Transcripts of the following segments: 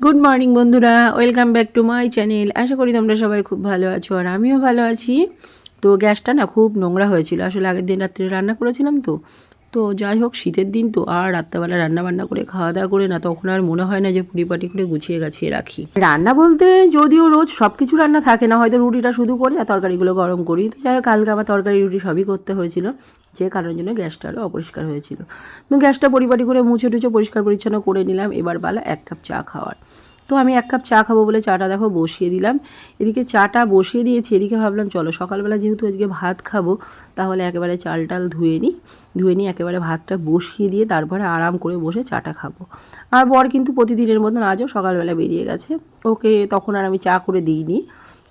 Good morning বন্ধুরা। Welcome back to my channel আশা করি তোমরা সবাই খুব ভালো আছো, আর আমিও ভালো আছি। তো গ্যাসটা না খুব নোংরা হয়েছিল। আসলে আগের দিন রাত্রে রান্না করেছিলাম তো। তো যাই হোক, শীতের দিন তো, আর রাত্রেবেলা রান্না বান্না করে খাওয়া দাওয়া করে না, তখন আর মনে হয় না যে পরিপাটি করে গুছিয়ে গাছিয়ে রাখি। রান্না বলতে যদিও রোজ সব কিছু রান্না থাকে না, হয়তো রুটিটা শুধু করি আর তরকারিগুলো গরম করি। তো যাই হোক, কালকে আমার তরকারি রুটি সবই করতে হয়েছিল, যে কারণের জন্য গ্যাসটা আরও অপরিষ্কার হয়েছিল। তো গ্যাসটা পরিপাটি করে মুছে টুছে পরিষ্কার পরিচ্ছন্ন করে নিলাম, এবার বেলা এক কাপ চা খাওয়ার। তো আমি এক কাপ চা খাব বলে চাটা দেখো বসিয়ে দিলাম। এদিকে চাটা বসিয়ে দিয়েছি, এদিকে ভাবলাম চলো সকালবেলা যেহেতু আজকে ভাত খাব, তাহলে একেবারে চাল টাল ধুয়ে নিই। ধুয়ে নিই একেবারে ভাতটা বসিয়ে দিয়ে তারপরে আরাম করে বসে চাটা খাব। আর বর কিন্তু প্রতিদিনের মতন আজও সকালবেলা বেরিয়ে গেছে। ওকে তখন আর আমি চা করে দিইনি।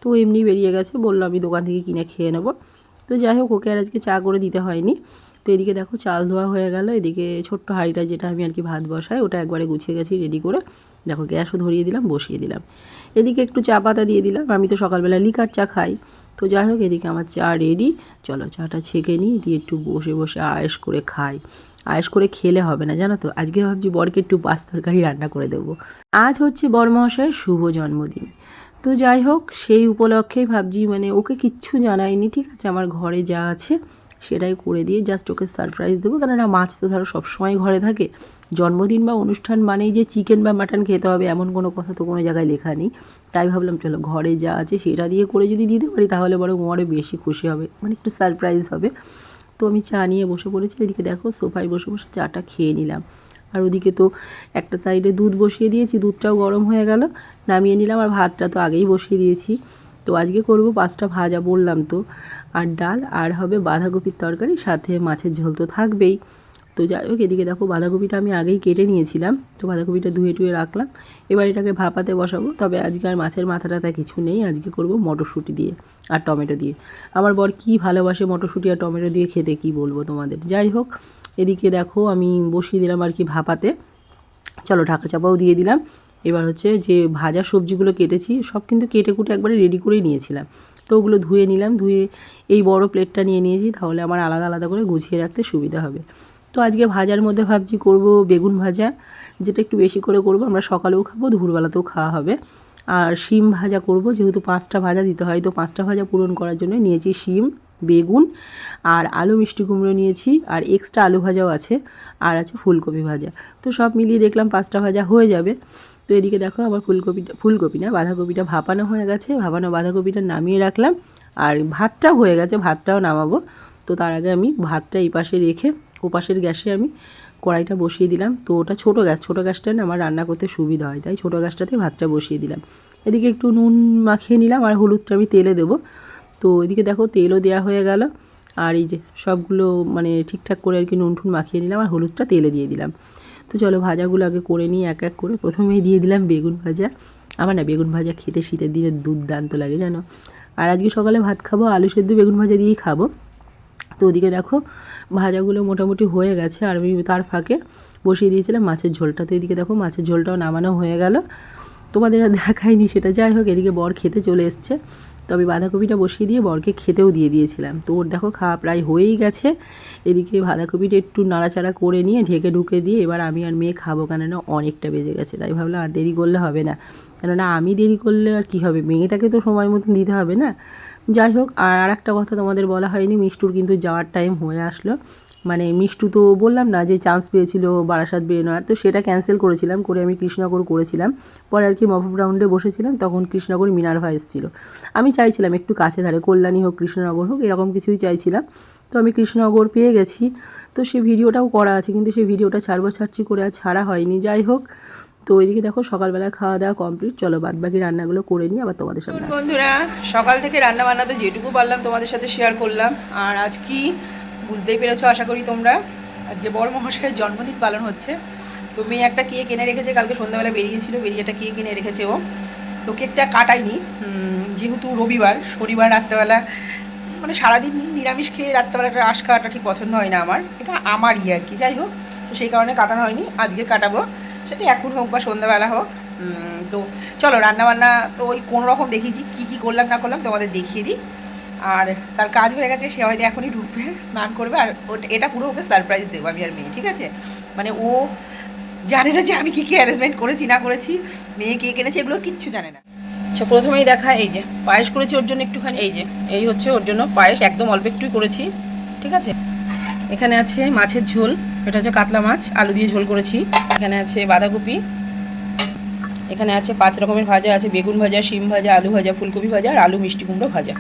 তো এমনি বেরিয়ে গেছে, বলল আমি দোকান থেকে কিনে খেয়ে নেব। তো যাই হোক, ওকে আর আজকে চা করে দিতে হয়নি। তো এদিকে দেখো চাল ধোয়া হয়ে গেল। এদিকে ছোট্ট হাঁড়িটা যেটা আমি আর কি ভাত বসাই, ওটা একবারে গুছিয়ে গেছি রেডি করে। দেখো গ্যাসও ধরিয়ে দিলাম, বসিয়ে দিলাম। এদিকে একটু চা পাতা দিয়ে দিলাম। আমি তো সকালবেলা লিকার চা খাই। তো যাই হোক, এদিকে আমার চা রেডি চলো চাটা ছেঁকে নিই, দিয়ে একটু বসে বসে আয়েস করে খাই। আয়েস করে খেলে হবে না, জানো তো? আজকে ভাবছি বরকে একটু পাঁচ তরকারি রান্না করে দেবো। আজ হচ্ছে বরমহাশয়ের শুভ জন্মদিন। তো যাই হোক, সেই উপলক্ষেই ভাবছি মানে ওকে কিচ্ছু জানাইনি, ঠিক আছে? আমার ঘরে যা আছে সেটাই করে দিয়ে জাস্ট ওকে সারপ্রাইজ দেবো। কেননা মাছ তো ধরো সবসময় ঘরে থাকে। জন্মদিন বা অনুষ্ঠান মানেই যে চিকেন বা মাটন খেতে হবে এমন কোনো কথা তো কোনো জায়গায় লেখা নেই। তাই ভাবলাম, চলো ঘরে যা আছে সেটা দিয়ে করে যদি দিতে পারি, তাহলে বরং ও আরও বেশি খুশি হবে। মানে একটু সারপ্রাইজ হবে। তো আমি চা নিয়ে বসে পড়েছি। এদিকে দেখো, সোফায় বসে বসে চাটা খেয়ে নিলাম। আর ওদিকে তো একটা সাইডে দুধ বসিয়ে দিয়েছি। দুধটাও গরম হয়ে গেল। নামিয়ে নিলাম। আর ভাতটা তো আগেই বসিয়ে দিয়েছি। তো আজকে করব পাঁচটা ভাজা বললাম তো, আর ডাল, আর হবে বাঁধাকপির তরকারি, সাথে মাছের ঝোল তো থাকবেই। তো যাই হোক, এদিকে দেখো বাঁধাকপিটা আমি আগেই কেটে নিয়েছিলাম, তো বাঁধাকপিটা ধুয়ে টুয়ে রাখলাম। এবার এটাকে ভাপাতে বসাবো, তবে আজকে আর মাছের মাথা টাথা কিছু নেই, আজকে করব মটরশুঁটি দিয়ে আর টমেটো দিয়ে। আমার বর কী ভালোবাসে মটরশুঁটি আর টমেটো দিয়ে খেতে, কি বলব তোমাদের? যাই হোক, এদিকে দেখো আমি বসিয়ে দিলাম আর কি ভাপাতে। চলো ঢাকা চাপাও দিয়ে দিলাম। এবার হচ্ছে যে ভাজা সবজিগুলো কেটেছি, সব কিন্তু কেটে কুটে একবারে রেডি করেই নিয়েছিলাম। তো ওগুলো ধুয়ে নিলাম, ধুয়ে এই বড় প্লেটটা নিয়ে নিয়েছি, তাহলে আমার আলাদা আলাদা করে গুছিয়ে রাখতে সুবিধা হবে। তো আজকে ভাজার মধ্যে ভাবছি করব বেগুন ভাজা, যেটা একটু বেশি করে করব, আমরা সকালেও খাব, দুপুরবেলাতেও খাওয়া হবে। আর শিম ভাজা করব, যেহেতু পাঁচটা ভাজা দিতে হয়, তো পাঁচটা ভাজা পূরণ করার জন্য নিয়েছি শিম, বেগুন আর আলু মিষ্টি কুমড়ো নিয়েছি, আর এক্সট্রা আলু ভাজাও আছে, আর আছে ফুলকপি ভাজা। তো সব মিলিয়ে দেখলাম পাঁচটা ভাজা হয়ে যাবে। তো এদিকে দেখো আবার ফুলকপিটা ফুলকপি না বাঁধাকপিটা ভাপানো হয়ে গেছে, ভাপানো বাঁধাকপিটা নামিয়ে রাখলাম, আর ভাতটাও হয়ে গেছে, ভাতটাও নামাবো। তো তার আগে আমি ভাতটা এই পাশে রেখে ও পাশের গ্যাসে আমি কড়াইটা বসিয়ে দিলাম। তো ওটা ছোটো গ্যাস, ছোটো গ্যাসটা আমার রান্না করতে সুবিধা হয়। তাই ছোটো গ্যাসটাতে ভাতটা বসিয়ে দিলাম। এদিকে একটু নুন মাখিয়ে নিলাম আর হলুদটা আমি তেলে দেবো। তো এদিকে দেখো তেলও দেওয়া হয়ে গেল। আর এই যে সবগুলো মানে ঠিকঠাক করে আর কি নুন ঠুন মাখিয়ে নিলাম আর হলুদটা তেলে দিয়ে দিলাম। তো চলো ভাজাগুলো আগে করে নিই এক এক করে। প্রথমেই দিয়ে দিলাম বেগুন ভাজা। আমার না বেগুন ভাজা খেতে শীতের দিনে দুর্দান্ত লাগে জানো। আর আজকে সকালে ভাত খাব, আলু সেদ্ধ বেগুন ভাজা দিয়েই খাব। তো ওদিকে দেখো ভাজাগুলো মোটামুটি হয়ে গেছে আর আমি তার ফাঁকে বসিয়ে দিয়েছিলাম মাছের ঝোলটা। তো এদিকে দেখো মাছের ঝোলটাও নামানো হয়ে গেল। তোমাদের আর দেখাইনি সেটা। যাই হোক, এদিকে বর খেতে চলে এসছে। তবে বাঁধাকপিটা বসিয়ে দিয়ে বরকে খেতেও দিয়ে দিয়েছিলাম। তো ওর দেখো খাওয়া প্রায় হয়েই গেছে। এদিকে বাঁধাকপিটা একটু নাড়াচাড়া করে নিয়ে ঢেকে ঢুকে দিয়ে এবার আমি আর মেয়ে খাব কেননা অনেকটা বেজে গেছে। তাই ভাবলাম আর দেরি করলে হবে না। কেননা আমি দেরি করলে আর কী হবে? মেয়েটাকে তো সময় মতন দিতে হবে না। যাই হোক, আর একটা কথা তোমাদের বলা হয়নি, মিষ্টুর কিন্তু যাওয়ার টাইম হয়ে আসলো। মানে মিষ্টু তো বললাম না যে চান্স পেয়েছিল বারাসাত বেরোনোর তো সেটা ক্যান্সেল করেছিলাম করে আমি কৃষ্ণনগর করেছিলাম। পরে আর কি মফ রাউন্ডে বসেছিলাম তখন কৃষ্ণনগর মিনারভা এসেছিল আমি চাইছিলাম একটু কাছে ধারে কল্যাণী হোক কৃষ্ণনগর হোক এরকম কিছুই চাইছিলাম। তো আমি কৃষ্ণনগর পেয়ে গেছি। তো সে ভিডিওটাও করা আছে কিন্তু সেই ভিডিওটা ছাড়বো ছাড়ছি করে আর ছাড়া হয়নি। যাই হোক তো ওইদিকে দেখো সকালবেলার খাওয়া দাওয়া কমপ্লিট চলো বাদ বাকি রান্নাগুলো করে নিই আবার তোমাদের সামনে বন্ধুরা সকাল থেকে রান্না বান্না তো যেটুকু পারলাম তোমাদের সাথে শেয়ার করলাম। আর আজ কি বুঝতেই পেরেছ, আশা করি তোমরা। আজকে বড় মহাশয়ের জন্মদিন পালন হচ্ছে। তো মেয়ে একটা কেক কিনে রেখেছে, কালকে সন্ধ্যাবেলা বেরিয়েছিল, বেরিয়ে একটা কেক কিনে রেখেছে ও। তো কেকটা কাটাইনি যেহেতু রবিবার, শনিবার রাত্রেবেলা মানে সারাদিন নিরামিষ খেয়ে রাত্রেবেলা একটা আশ খাওয়াটা ঠিক পছন্দ হয় না আমার। এটা আমারই আর কি, যাই হোক, তো সেই কারণে কাটানো হয়নি, আজকে কাটাবো। সেটা এখন হোক বা সন্ধ্যাবেলা হোক তো চলো রান্নাবান্না তো ওই কোনো রকম দেখিয়েছি, কী কী করলাম না করলাম তোমাদের দেখিয়ে দিই। আর তার কাজ হয়ে গেছে, সে হয়তো এখনই ঢুকবে, স্নান করবে, আর এটা পুরো ওকে সারপ্রাইজ দেবো, আমি আর মেয়ে, ঠিক আছে? মানে ও জানে না যে আমি কী কী অ্যারেঞ্জমেন্ট করেছি, না করেছি, মেয়ে কে কিনেছে, এগুলো কিচ্ছু জানে না। আচ্ছা প্রথমেই দেখা, এই যে, পায়েস করেছি ওর জন্য একটুখানি, এই যে, এই হচ্ছে ওর জন্য পায়েস, একদম অল্প একটুই করেছি, ঠিক আছে? এখানে আছে মাছের ঝোল, এটা হচ্ছে কাতলা মাছ, আলু দিয়ে ঝোল করেছি, এখানে আছে বাঁধাকপি, এখানে আছে পাঁচ রকমের ভাজা আছে, বেগুন ভাজা, শিম ভাজা, আলু ভাজা, ফুলকপি ভাজা, আর আলু মিষ্টি কুমড়ো ভাজা।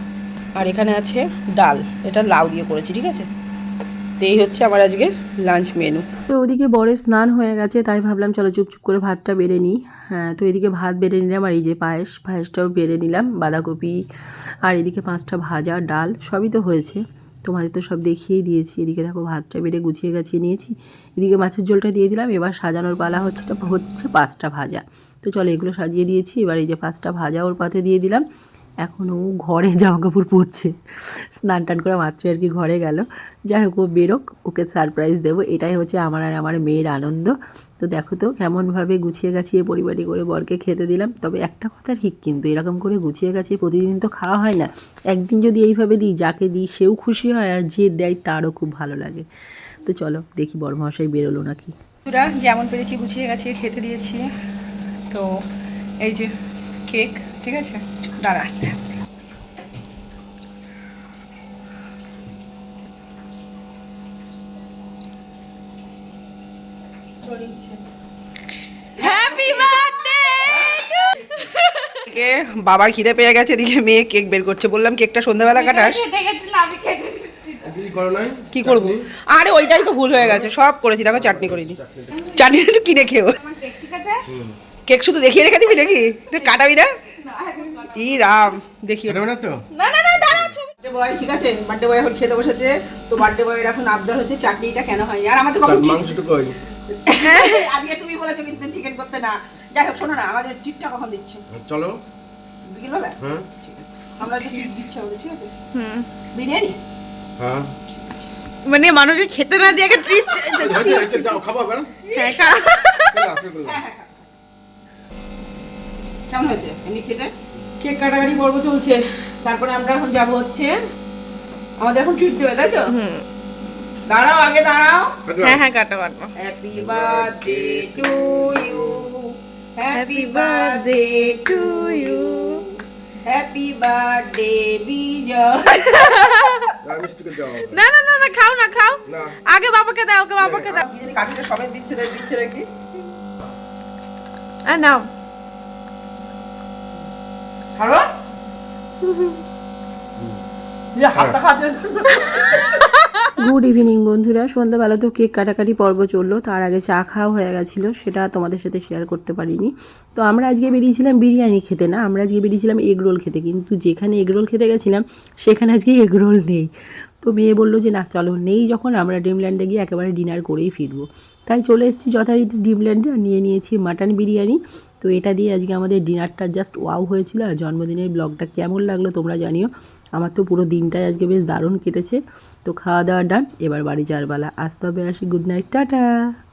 আর এখানে আছে ডাল। এটা লাউ দিয়ে করেছি, ঠিক আছে? তো এই হচ্ছে আমার আজকে লাঞ্চ মেনু। তো ওদিকে বরের স্নান হয়ে গেছে, তাই ভাবলাম চলো চুপচুপ করে ভাতটা বেড়ে নিই। হ্যাঁ তো এদিকে ভাত বেড়ে নিলাম আর এই যে পায়েস, পায়েসটাও বেড়ে নিলাম, বাঁধাকপি আর এদিকে পাঁচটা ভাজা, ডাল, সবই তো হয়েছে। তোমাদের তো সব দেখিয়েই দিয়েছি, এদিকে দেখো ভাতটা বেড়ে গুছিয়ে গাছিয়ে নিয়েছি। এদিকে মাছের ঝোলটা দিয়ে দিলাম, এবার সাজানোর পালা হচ্ছে হচ্ছে পাঁচটা ভাজা। তো চলো এগুলো সাজিয়ে দিয়েছি, এবার এই যে পাঁচটা ভাজা ওর পাতে দিয়ে দিলাম। এখন ও ঘরে জামা কাপড় পরছে। স্নান টান করে মাত্র আর কি ঘরে গেল। যাই হোক, ও বেরোক, ওকে সারপ্রাইজ দেবো। এটাই হচ্ছে আমার আর আমার মেয়ের আনন্দ। তো দেখো তো, কেমনভাবে গুছিয়ে গাছিয়ে পরিপাটি করে বরকে খেতে দিলাম। তবে একটা কথা ঠিক কিন্তু, এরকম করে গুছিয়ে গাছিয়ে প্রতিদিন তো খাওয়া হয় না। একদিন যদি এইভাবে দিই, যাকে দিই, সেও খুশি হয় আর যে দেয়, তারও খুব ভালো লাগে। তো চলো, দেখি বড়মহাশয় বেরোলো নাকি। যেমন পেরেছি গুছিয়ে গাছিয়ে খেতে দিয়েছি। তো এই যে কেক ঠিক আছে? দাঁড়া আস্তে। আস্তে বাবার খিদে পেয়ে গেছে এদিকে মেয়ে কেক বের করছে। বললাম কেকটা সন্ধ্যাবেলা কাটাস। কি করো নাই? কি করব? আরে ওইটাই তো ভুল হয়ে গেছে। সব করেছি। দেখো চাটনি করিনি। চাটনি একটু কিনে খেও কেক শুধু দেখিয়ে রেখে দিবি নাকি? কাটাবি না? ই রাম দেখি না তো না না বার্থডে বয় ঠিক আছে বার্থডে বয় এখন খেতে বসেছে। তো বার্থডে বয়ের এখন আবদার হচ্ছে চাটনিটা কেন হয়নি? আর আমাদের কখন মাংসটা কই আজকে তুমি বলেছ কিন্তু চিকেন করতে না। যাই হোক শোনো না আমাদের টিপটা কখন দিচ্ছে? চলো। বিকেলবেলা? হ্যাঁ। ঠিক আছে। আমরা যে টিপ দিচ্ছে আমাদের ঠিক আছে? বিরিয়ানি? হ্যাঁ। মানে মানুষের খেতে না দিয়ে ট্রিপ দাও খাব হ্যাঁ খা-। হ্যাঁ, হ্যাঁ, হ্যাঁ। কেমন হয়েছে? এমনি খেতে? কেক কাটাকাটি পর্ব চলছে। তারপরে আমরা এখন যাব হচ্ছে আমাদের এখন ট্রিট দেবে তাই তো? হুম। দাঁড়াও আগে দাঁড়াও। হ্যাঁ হ্যাঁ কাটো কাটো। Happy birthday to you happy birthday to you happy birthday Bijoy না না না না খাও না খাও। না। আগে বাবাকে দাও ওকে বাবাকে দাও। কি জানি কাঠিটা সবাই দিচ্ছে না দিচ্ছে নাকি? আর নাও। ইয়ে, খাচ্ছে গুড ইভিনিং বন্ধুরা। সন্ধ্যাবেলা তো কেক কাটাকাটি পর্ব চলল তার আগে চা খাওয়া হয়ে গেছিল সেটা তোমাদের সাথে শেয়ার করতে পারিনি। তো আমরা আজকে বেরিয়েছিলাম বিরিয়ানি খেতে না আমরা আজকে বেরিয়েছিলাম এগরোল খেতে কিন্তু যেখানে এগরোল খেতে গেছিলাম সেখানে আজকে এগরোল নেই। তো মেয়ে বলল যে, না, চলো, নেই যখন, আমরা ড্রিমল্যান্ডে গিয়ে একেবারে ডিনার করেই ফিরবো। তাই চলে এসেছি যথারীতি ড্রিমল্যান্ডে আর নিয়ে নিয়েছি মাটন বিরিয়ানি। তো এটা দিয়ে আজকে আমাদের ডিনারটা জাস্ট ওয়াও হয়েছিল। আর জন্মদিনের ব্লগটা কেমন লাগল তোমরা জানিও। আমার তো পুরো দিনটাই আজকে বেশ দারুণ কেটেছে। তো খাওয়া দাওয়া ডান, এবার বাড়ি চারবেলা আসতে হবে আসি, গুড নাইট, টাটা!